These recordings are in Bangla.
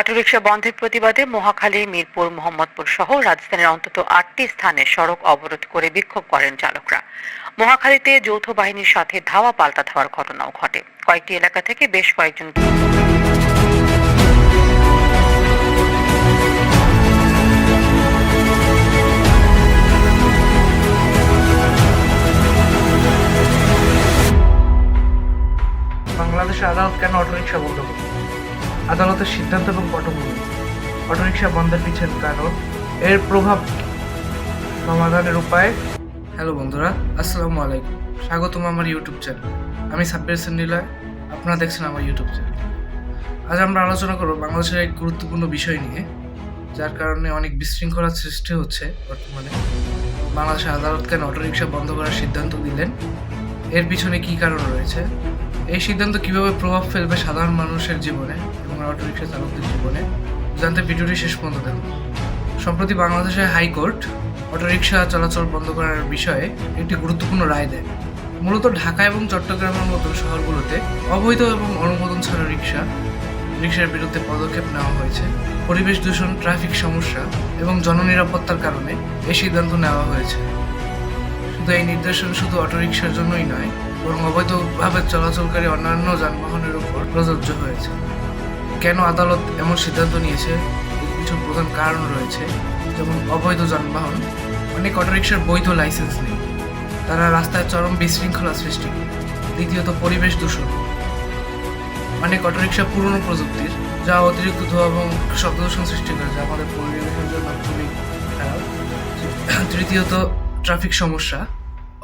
অটোরিকশা বন্ধের প্রতিবাদে মহাখালী, মিরপুর, মোহাম্মদপুর সহ রাজধানীর অন্তত আটটি স্থানে সড়ক অবরোধ করে বিক্ষোভ করেন চালকরা। মহাখালীতে যৌথ বাহিনীর সাথে ধাওয়া পাল্টা ধাওয়ার ঘটনাও ঘটে। কয়েকটি এলাকা থেকে বেশ কয়েকজন বাংলাদেশের আদালত কেন অটোরিকশা বন্ধ করবে আদালতের সিদ্ধান্ত এবং পটভূমি। অটোরিকশা বন্ধের পিছনে কারণ এর প্রভাব সমাধানের উপায়? হ্যালো বন্ধুরা, আসসালামু আলাইকুম। স্বাগতম আমার ইউটিউব চ্যানেল। আমি সাব্বির হোসেন নিলয়, আপনারা দেখছেন আমার ইউটিউব চ্যানেল। আজ আমরা আলোচনা করব বাংলাদেশের এক গুরুত্বপূর্ণ বিষয় নিয়ে, যার কারণে অনেক বিশৃঙ্খলার সৃষ্টি হচ্ছে বর্তমানে। বাংলাদেশের আদালত কেন অটোরিকশা বন্ধ করার সিদ্ধান্ত দিলেন? এর পিছনে কি কারণ রয়েছে? এই সিদ্ধান্ত কীভাবে প্রভাব ফেলবে সাধারণ মানুষের জীবনে? এবং অটোরিকশা চালকদের জীবনে জানতে ভিডিওটি শেষ পর্যন্ত দেখুন। সম্প্রতি বাংলাদেশের হাইকোর্ট অটোরিকশা চলাচল বন্ধ করার বিষয়ে একটি গুরুত্বপূর্ণ রায় দেয়। মূলত ঢাকা এবং চট্টগ্রামের মতো শহরগুলোতে অবৈধ এবং অনুমোদন ছাড়া রিক্সা রিক্সার বিরুদ্ধে পদক্ষেপ নেওয়া হয়েছে। পরিবেশ দূষণ, ট্রাফিক সমস্যা এবং জননিরাপত্তার কারণে এই সিদ্ধান্ত নেওয়া হয়েছে। শুধু এই নির্দেশন শুধু অটোরিকশার জন্যই নয়, বরং অবৈধভাবে চলাচলকারী অন্যান্য যানবাহনের উপর প্রযোজ্য হয়েছে। কেন আদালত এমন সিদ্ধান্ত নিয়েছে? কিছু প্রধান কারণ রয়েছে। যেমন অবৈধ যানবাহন, অনেক অটোরিকশার বৈধ লাইসেন্স নেই। তারা রাস্তায় চরম বিশৃঙ্খলা সৃষ্টি দ্বিতীয়ত পরিবেশ দূষণ। অনেক অটোরিকশা পুরনো প্রযুক্তির, যা অতিরিক্ত ধোঁয়া এবং শব্দ দূষণ সৃষ্টি করে, যা আমাদের পরিবেশের জন্য খুবই তৃতীয়ত, ট্রাফিক সমস্যা।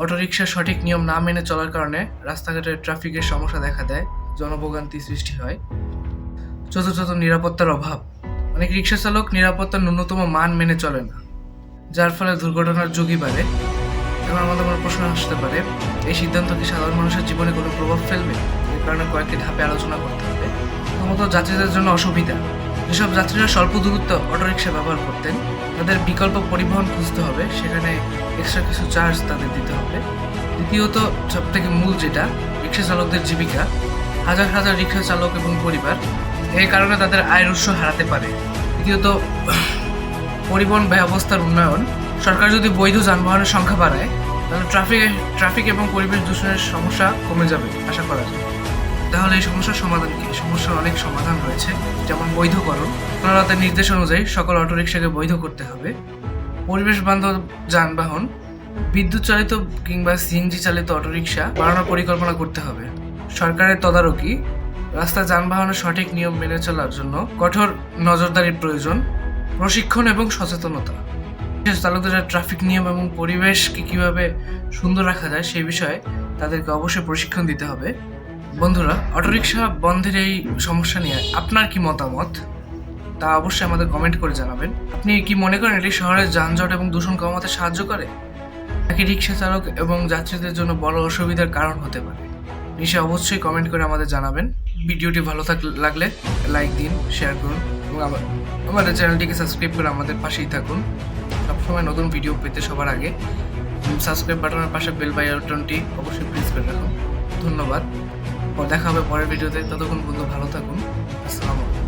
অটোরিকশা সঠিক নিয়ম না মেনে চলার কারণে রাস্তাঘাটে ট্রাফিকের সমস্যা দেখা দেয়, জনভোগান্তি সৃষ্টি হয়। চতুর্থত নিরাপত্তার অভাব। অনেক রিক্সা চালক নিরাপত্তার ন্যূনতম মান মেনে চলে না। যার ফলে দুর্ঘটনার ঝুঁকি বাড়ে এবং আমাদের মনে প্রশ্ন আসতে পারে, এই সিদ্ধান্ত কি সাধারণ মানুষের জীবনে কোনো প্রভাব ফেলবে? এর কারণে কয়েকটি ধাপে আলোচনা করতে হবে। প্রথমত, যাত্রীদের জন্য অসুবিধা। যেসব যাত্রীরা স্বল্প দূরত্ব অটোরিকশা ব্যবহার করতেন, তাদের বিকল্প পরিবহন খুঁজতে হবে, সেখানে এক্সট্রা কিছু চার্জ তাদের দিতে হবে। দ্বিতীয়ত সব থেকে মূল যেটা রিক্সা চালকদের জীবিকা। হাজার হাজার রিক্সা চালক এবং পরিবার এই কারণে তাদের আয়ের উৎস হারাতে পারে। দ্বিতীয়ত, পরিবহন ব্যবস্থার উন্নয়ন। সরকার যদি বৈধ যানবাহনের সংখ্যা বাড়ায়, তাহলে ট্রাফিক ট্রাফিক এবং পরিবেশ দূষণের সমস্যা কমে যাবে, আশা করা যায়। তাহলে এই সমস্যার সমাধান কি? সমস্যার অনেক সমাধান রয়েছে, যেমন বৈধকরণ। আদালতের নির্দেশ অনুযায়ী সকল অটোরিকশাকে বৈধ করতে হবে। পরিবেশ বান্ধব যানবাহন, বিদ্যুৎ চালিত কিংবা সিএনজি চালিত অটোরিকশা বাড়ানোর পরিকল্পনা করতে হবে। সরকারের তদারকি রাস্তা যানবাহনের সঠিক নিয়ম মেনে চলার জন্য কঠোর নজরদারির প্রয়োজন, প্রশিক্ষণ এবং সচেতনতা। বিশেষ চালকদের ট্রাফিক নিয়ম এবং পরিবেশকে কীভাবে সুন্দর রাখা যায় সেই বিষয়ে তাদেরকে অবশ্যই প্রশিক্ষণ দিতে হবে। বন্ধুরা, অটোরিকশা বন্ধের এই সমস্যা নিয়ে আপনার কি মতামত? তা অবশ্যই আমাদের কমেন্ট করে জানাবেন। আপনি কি মনে করেন এটি শহরের যানজট এবং দূষণ কমাতে সাহায্য করে? নাকি রিক্সা চালক এবং যাত্রীদের জন্য বড় অসুবিধার কারণ হতে পারে? নিশে অবশ্যই কমেন্ট করে আমাদের জানাবেন। ভিডিওটি ভালো থাক লাগলে লাইক দিন শেয়ার করুন এবং আমাদের চ্যানেলটিকে সাবস্ক্রাইব করে আমাদের পাশেই থাকুন। সবসময় নতুন ভিডিও পেতে সবার আগে। সাবস্ক্রাইব বাটনের পাশে বেল বাটনটি অবশ্যই প্রেস করে রাখুন। ধন্যবাদ। দেখা হবে পরের ভিডিওতে ততক্ষণ পর্যন্ত ভালো থাকুন। আসসালামু আলাইকুম।